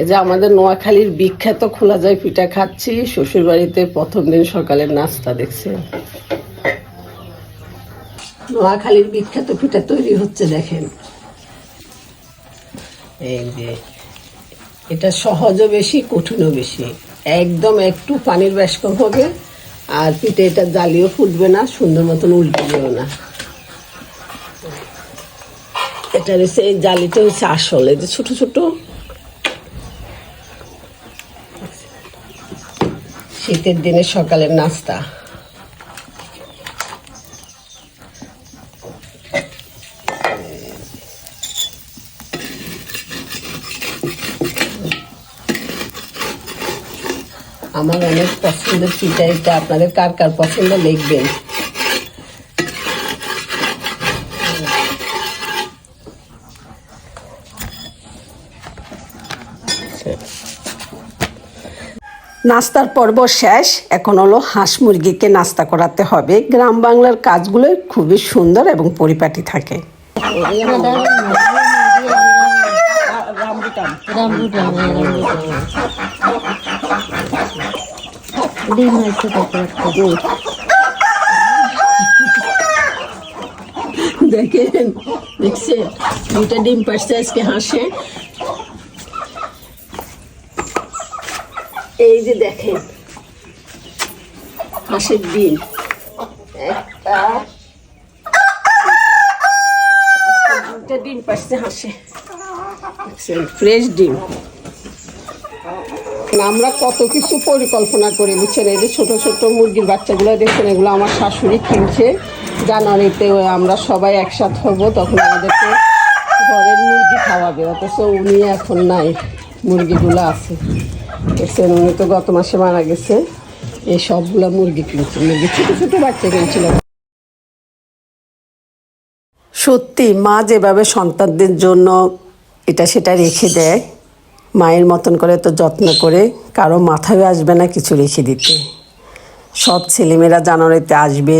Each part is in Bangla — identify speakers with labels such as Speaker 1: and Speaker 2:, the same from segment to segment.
Speaker 1: এই যে আমাদের নোয়াখালীর বিখ্যাত খোলা যায় পিঠা খাচ্ছি শ্বশুর বাড়িতে প্রথম দিন সকালের নাস্তা দেখছে। নোয়াখালীর বিখ্যাত পিঠা তৈরি হচ্ছে, দেখেন। এই যে, এটা সহজও বেশি, কঠিনও বেশি। একদম একটু পানির ব্যাস হবে, আর পিঠে এটা জালিও ফুটবে না, সুন্দর মতন উল্টেও না। এটা হচ্ছে এই জালিটা হচ্ছে আসল, এই যে ছোটো ছোট শীতের দিনে সকালের নাস্তা। আমার অনেক পছন্দের পিঠা এটা। আপনাদের কার কার পছন্দ লিখবেন। নাস্তার পর্ব শেষ। এখন হলো হাঁস মুরগিকে নাস্তা করাতে হবে। গ্রাম বাংলার কাজগুলো খুবই সুন্দর এবং পরিপাটি থাকে। দেখেন, দেখছেন? দুইটা ডিম পারছে আজকে হাঁসে এই যে দেখেন, হাঁসের ডিম একটা, দুইটা ডিম পারছে হাঁসে। ফ্রেশ ডিম। আমরা কত কিছু পরিকল্পনা করি, বুঝছেন? এই যে ছোট ছোট মুরগির বাচ্চাগুলো দেখছেন, এগুলো আমার শাশুড়ি কিনছে। জানুয়ারিতে আমরা সবাই একসাথ হব, তখন আমাদেরকে ঘরের মুরগি খাওয়াবে, অথচ উনি এখন নাই, মুরগিগুলো আছে। দেখছেন উনি তো গত মাসে মারা গেছে। এই মুরগি কিনছে। মুরগি ছোট ছোট বাচ্চা কিনছিল। সত্যি, মা যেভাবে সন্তানদের জন্য এটা সেটা রেখে দেয়, মায়ের মতন করে তো যত্ন করে কারও মাথায় আসবে না কিছু রেখে দিতে। সব ছেলেমেয়েরা জানুয়ারিতে আসবে,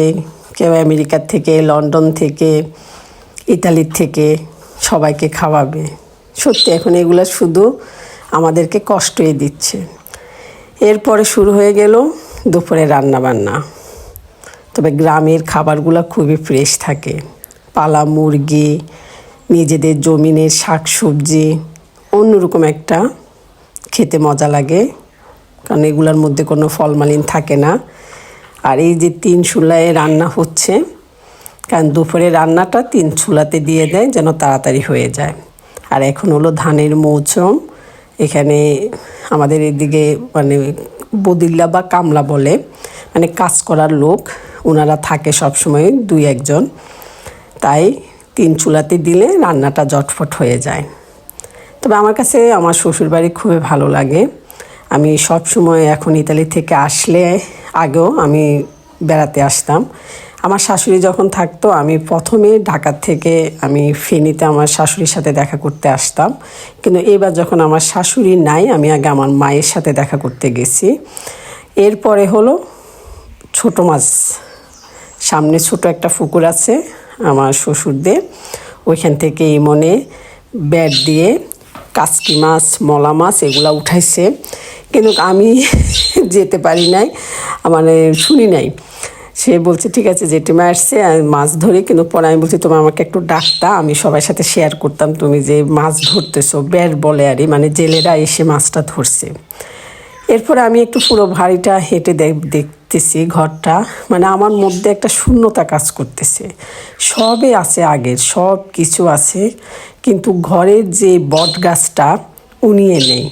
Speaker 1: কেউ আমেরিকার থেকে, লন্ডন থেকে, ইতালির থেকে সবাইকে খাওয়াবে। সত্যি, এখন এগুলো শুধু আমাদেরকে কষ্টই দিচ্ছে। এরপরে শুরু হয়ে গেল দুপুরে রান্না বান্না তবে গ্রামের খাবারগুলো খুবই ফ্রেশ থাকে। পালা, মুরগি, নিজেদের জমিনের শাক সবজি অন্যরকম একটা খেতে মজা লাগে। কারণ এগুলোর মধ্যে কোনো ফলমালিন থাকে না। আর এই যে তিন চুলায় রান্না হচ্ছে, কারণ দুপুরে রান্নাটা তিন চুলাতে দিয়ে দেয় যেন তাড়াতাড়ি হয়ে যায়। আর এখন হলো ধানের মৌসুম। এখানে আমাদের এদিকে মানে বদিল্লা বা কামলা বলে মানে কাজ করার লোক। ওনারা থাকে সবসময় দুই একজন। তাই তিন চুলাতে দিলে রান্নাটা জটফট হয়ে যায়। তবে আমার কাছে আমার শ্বশুরবাড়ি খুবই ভালো লাগে। আমি সব সময় এখন ইতালি থেকে আসলে আগেও আমি বেড়াতে আসতাম। আমার শাশুড়ি যখন থাকতো, আমি প্রথমে ঢাকার থেকে আমি ফেনীতে আমার শাশুড়ির সাথে দেখা করতে আসতাম। কিন্তু এবার যখন আমার শাশুড়ি নাই, আমি আগে আমার মায়ের সাথে দেখা করতে গেছি। এরপরে হলো ছোট মাছ, সামনে ছোট একটা পুকুর আছে আমার শ্বশুরদের। ওইখান থেকে মনে ব্যাট দিয়ে কাসকি মাছ, মলা মাছ এগুলা উঠাইছে। কিন্তু আমি যেতে পারি নাই মানে শুনি নাই। সে বলছে, ঠিক আছে, জেঠিমা আসছে মাছ ধরে, কিন্তু পরে আমি বলছি, তোমার আমাকে একটু ডাকতা, আমি সবার সাথে শেয়ার করতাম, তুমি যে মাছ ধরতেছো ব্যাট বলে আরই মানে জেলেরা এসে মাছটা ধরছে। এরপরে আমি একটু পুরো ভারীটা হেঁটে দেখ- দেখতেছি ঘরটা মানে আমার মধ্যে একটা শূন্যতা কাজ করতেছে। সবে আছে আগের, সব কিছু আছে, কিন্তু ঘরের যে বট গাছটা উনিয়ে নেই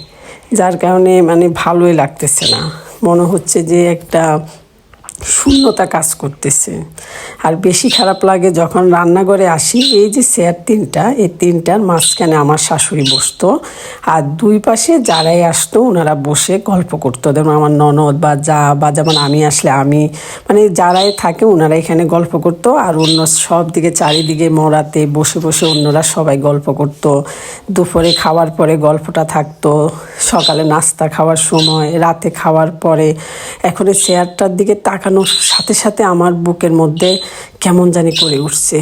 Speaker 1: যার কারণে মানে ভালোই লাগতেছে না। মনে হচ্ছে যে একটা শূন্যতা কাজ করতেছে। আর বেশি খারাপ লাগে যখন রান্নাঘরে আসি, এই যে চেয়ার তিনটা, এই তিনটার মাঝখানে আমার শাশুড়ি বসতো। আর দুই পাশে যারাই আসতো, ওনারা বসে গল্প করতো। যেমন আমার ননদ বা যা, বা যেমন আমি আসলে আমি মানে যারাই থাকে, ওনারা এখানে গল্প করতো। আর অন্য সব দিকে, চারিদিকে মরাতে বসে বসে অন্যরা সবাই গল্প করতো। দুপুরে খাওয়ার পরে গল্পটা থাকতো। সকালে নাস্তা খাওয়ার সময়, রাতে খাওয়ার পরে। এখন এই চেয়ারটার দিকে তাকা তাকানোর সাথে সাথে আমার বুকের মধ্যে কেমন জানি করে উঠছে।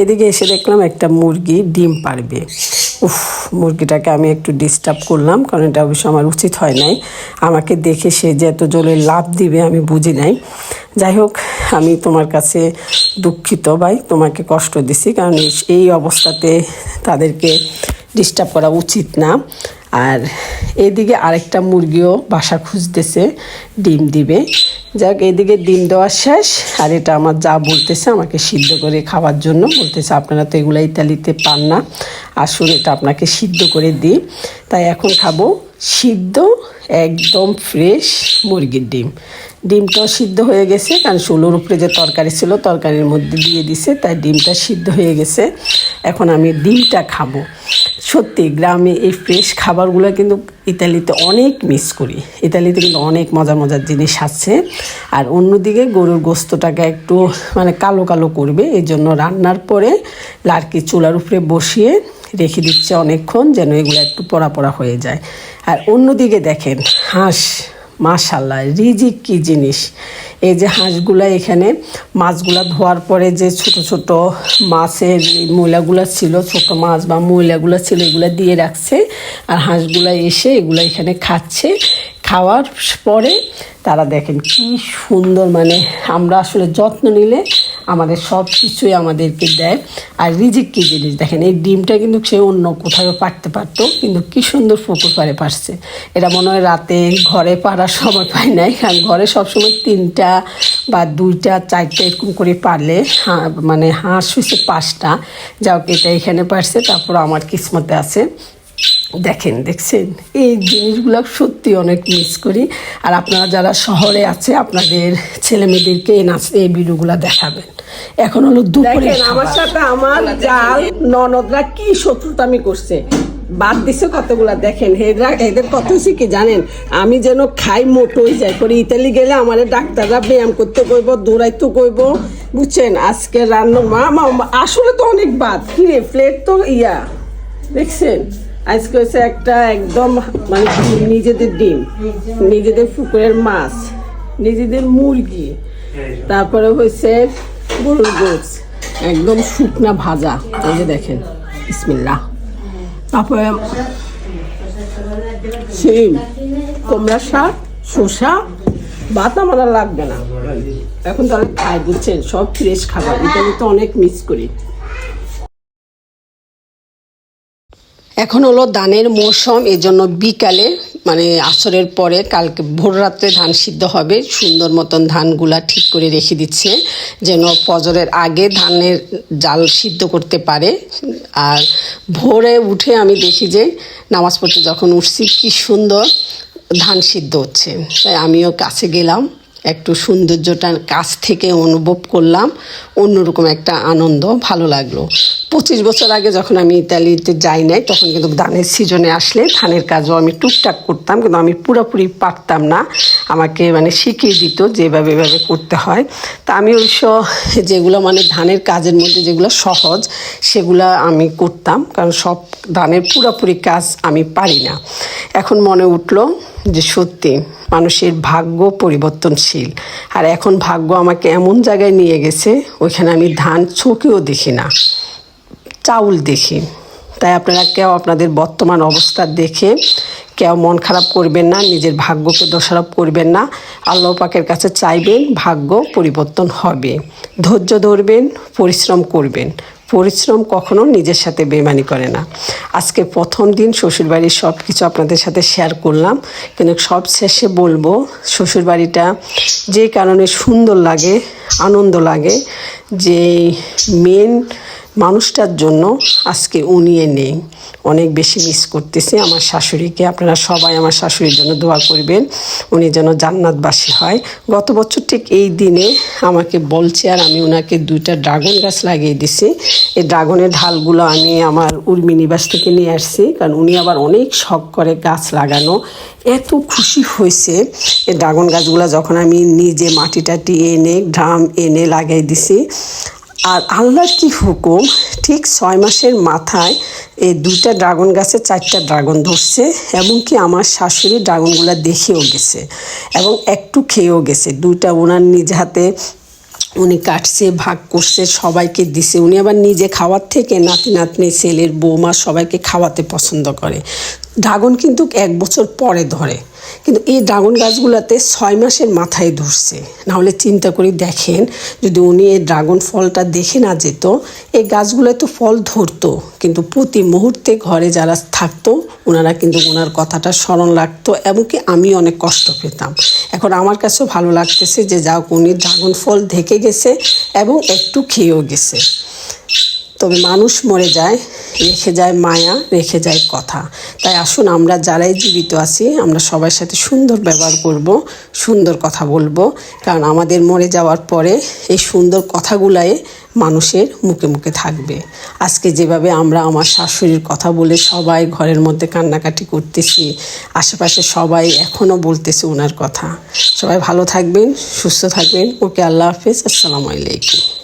Speaker 1: এদিকে এসে দেখলাম একটা মুরগি ডিম পারবে। উফ, মুরগিটাকে আমি একটু ডিস্টার্ব করলাম, কারণ এটা অবশ্য আমার উচিত হয় নাই। আমাকে দেখে সে যে এত জোরে লাভ দিবে আমি বুঝি নাই। যাই হোক, আমি তোমার কাছে দুঃখিত ভাই, তোমাকে কষ্ট দিছি, কারণ এই অবস্থাতে তাদেরকে ডিস্টার্ব করা উচিত না। আর এদিকে আরেকটা মুরগিও বাসা খুঁজতেছে, ডিম দিবে। যাক, এদিকে ডিম দেওয়া শেষ, আর এটা আমার যা বলতেছে আমাকে সিদ্ধ করে খাওয়ার জন্য। বলতেছে, আপনারা তো এগুলো ইতালিতে পান না। আসুন, এটা আপনাকে সিদ্ধ করে দিই। তাই এখন খাব সিদ্ধ একদম ফ্রেশ মুরগির ডিম। ডিমটাও সিদ্ধ হয়ে গেছে, কারণ ষোলোর উপরে যে তরকারি ছিল, তরকারির মধ্যে দিয়ে দিছে, তাই ডিমটা সিদ্ধ হয়ে গেছে। এখন আমি ডিমটা খাব। সত্যি, গ্রামে এই ফ্রেশ খাবারগুলো কিন্তু ইতালিতে অনেক মিস করি। ইতালিতে কিন্তু অনেক মজার মজার জিনিস আছে। আর অন্যদিকে গরুর গোস্তটাকে একটু মানে কালো কালো করবে এই জন্য রান্নার পরে লাড়কি চুলার উপরে বসিয়ে রেখে দিচ্ছে অনেকক্ষণ, যেন এগুলো একটু পড়া পড়া হয়ে যায়। আর অন্যদিকে দেখেন হাঁস মাশাল্লাহ রিজিক কি জিনিস? এই যে হাঁসগুলা এখানে, মাছগুলা ধোয়ার পরে যে ছোট ছোট মাছের ময়লাগুলো ছিল, ছোট মাছ বা ময়লাগুলো ছিল, এগুলো দিয়ে রাখছে। আর হাঁসগুলা এসে এগুলো এখানে খাচ্ছে। খাওয়ার পরে তারা দেখেন কি সুন্দর মানে আমরা আসলে যত্ন নিলে আমাদের সব কিছুই আমাদেরকে দেয়। আর রিজিক কী জিনিস? দেখেন, এই ডিমটা কিন্তু সে অন্য কোথাও পারতে পারতো, কিন্তু কি সুন্দর পুকুর পাড়ে পারছে এটা মনে হয় রাতে ঘরে পারার সময় পায় নাই, কারণ ঘরে সবসময় তিনটা বা দুইটা, চারটা এরকম করে পারলে হা- মানে হাঁস হয়েছে পাঁচটা। যাও এটা এখানে পারছে তারপর আমার কিসমতে আছে। দেখেন, দেখছেন? এই জিনিসগুলো সত্যি অনেক মিস করি। আর আপনারা যারা শহরে আছে, আপনাদের ছেলে মেয়েদেরকে এই নাচ এই ভিডিওগুলো দেখাবেন। এখন হলো দুপুরে আমার সাথে আমার জাল ননদরা কি শত্রুতামি করছে। বাদ দিছে কতগুলা দেখেন এরা এদের কত কি জানেন? আমি যেন খাই মোটো হয়ে যাই করে ইতালি গেলে আমার ডাক্তাররা ব্যায়াম করতে কইব দৌড়াইতে কইব বুঝছেন? আজকে রান্না মা মা- আসলে তো অনেক বাদ। কিরে প্লেট তো ইয়া দেখছেন? আজকে হচ্ছে একটা একদম মানে নিজেদের ডিম নিজেদের পুকুরের মাছ নিজেদের মুরগি তারপরে হয়েছে গরুর গোছ, একদম শুকনা ভাজা, এই যে দেখেন ইসমিল্লা তারপরে সেম কুমড়া শাক, শসা, ভাত আমার লাগবে না। এখন তাহলে খাই, বুঝছেন? সব ফ্রেশ খাবার এটা তো অনেক মিস করি। এখন হলো ধানের মৌসুম এই জন্য বিকালে মানে আসরের পরে কালকে ভোর রাত্রে ধান সিদ্ধ হবে। সুন্দর মতন ধানগুলা ঠিক করে রেখে দিচ্ছে, যেন ফজরের আগে ধানের জাল সিদ্ধ করতে পারে। আর ভোরে উঠে আমি দেখি যে নামাজ পড়তে যখন উঠছি, কি সুন্দর ধান সিদ্ধ হচ্ছে। তাই আমিও কাছে গেলাম, একটু সৌন্দর্যটা কাছ থেকে অনুভব করলাম, অন্যরকম একটা আনন্দ, ভালো লাগল। পঁচিশ বছর আগে যখন আমি ইতালিতে যাই নাই, তখন কিন্তু ধানের সিজনে আসলে ধানের কাজও আমি টুকটাক করতাম, কিন্তু আমি পুরোপুরি পারতাম না। আমাকে মানে শিখিয়ে দিত যেভাবে এভাবে করতে হয়। তা আমি অবশ্য যেগুলো মানে ধানের কাজের মধ্যে যেগুলো সহজ, সেগুলো আমি করতাম, কারণ সব ধানের পুরোপুরি কাজ আমি পারি না। এখন মনে উঠল যে সত্যি মানুষের ভাগ্য পরিবর্তনশীল। আর এখন ভাগ্য আমাকে এমন জায়গায় নিয়ে গেছে, ওইখানে আমি ধান চোখেও দেখি না। চাউল দেখে। তাই আপনারা কেউ আপনাদের বর্তমান অবস্থা দেখে কেউ মন খারাপ করবেন না, নিজের ভাগ্যকে দোষারোপ করবেন না। আল্লাহ পাকের কাছে চাইবেন ভাগ্য পরিবর্তন হবে। ধৈর্য ধরবেন, পরিশ্রম করবেন। পরিশ্রম কখনো নিজের সাথে বেমানি করে না। আজকে প্রথম দিন শ্বশুরবাড়ির সব কিছু আপনাদের সাথে শেয়ার করলাম। কিন্তু সব শেষে বলব, শ্বশুরবাড়িটা যে কারণে সুন্দর লাগে, আনন্দ লাগে যে মেন মানুষটার জন্য আজকে উনিয়ে নেই অনেক বেশি মিস করতেছি। আমার শাশুড়িকে আপনারা সবাই আমার শাশুড়ির জন্য দোয়া করবেন, উনি যেন জান্নাতবাসী হয়। গত বছর ঠিক এই দিনে আমাকে বলছে আর আমি ওনাকে দুইটা ড্রাগন গাছ লাগিয়ে দিছি। এই ড্রাগনের ঢালগুলো আমি আমার উর্মি নিবাস থেকে নিয়ে আসছি, কারণ উনি আবার অনেক শখ করে গাছ লাগানো। এত খুশি হয়েছে এই ড্রাগন গাছগুলো যখন আমি নিজে মাটি টাটি এনে, ড্রাম এনে লাগাই দিছি। আর আল্লাহর কি হুকুম? ঠিক ছয় মাসের মাথায় এই দুইটা ড্রাগন গাছে চারটা ড্রাগন ধরছে এবং কি আমার শাশুড়ি ড্রাগনগুলো দেখেও গেছে এবং একটু খেয়েও গেছে। দুইটা ওনার নিজ হাতে উনি কাটছে, ভাগ করছে, সবাইকে দিছে। উনি আবার নিজে খাওয়ার থেকে নাতি, নাতনি, ছেলের বৌমা সবাইকে খাওয়াতে পছন্দ করে। ড্রাগন কিন্তু এক বছর পরে ধরে। কিন্তু এই ড্রাগন গাছগুলোতে ছয় মাসের মাথায় ধরছে। নাহলে চিন্তা করে, দেখেন, যদি উনি এই ড্রাগন ফলটা দেখে না যেত, এই গাছগুলোয় তো ফল ধরতো। কিন্তু প্রতি মুহূর্তে ঘরে যারা থাকতো ওনারা কিন্তু ওনার কথাটা স্মরণ রাখতো এমনকি আমি অনেক কষ্ট পেতাম। এখন আমার কাছেও ভালো লাগতেছে যে যা উনি ড্রাগন ফল ঢেকে গেছে এবং একটু খেয়েও গেছে। তবে মানুষ মরে যায়, রেখে যায় মায়া, রেখে যায় কথা। তাই আসুন আমরা যারাই জীবিত আছি, আমরা সবার সাথে সুন্দর ব্যবহার করব, সুন্দর কথা বলব। কারণ আমাদের মরে যাওয়ার পরে এই সুন্দর কথাগুলাই মানুষের মুখে মুখে থাকবে। আজকে যেভাবে আমরা আমার শাশুড়ির কথা বলে সবাই ঘরের মধ্যে কান্নাকাটি করতেছি, আশেপাশে সবাই এখনও বলতেছে ওনার কথা। সবাই ভালো থাকবেন, সুস্থ থাকবেন। ওকে আল্লাহ হাফেজ, আসসালামু আলাইকুম।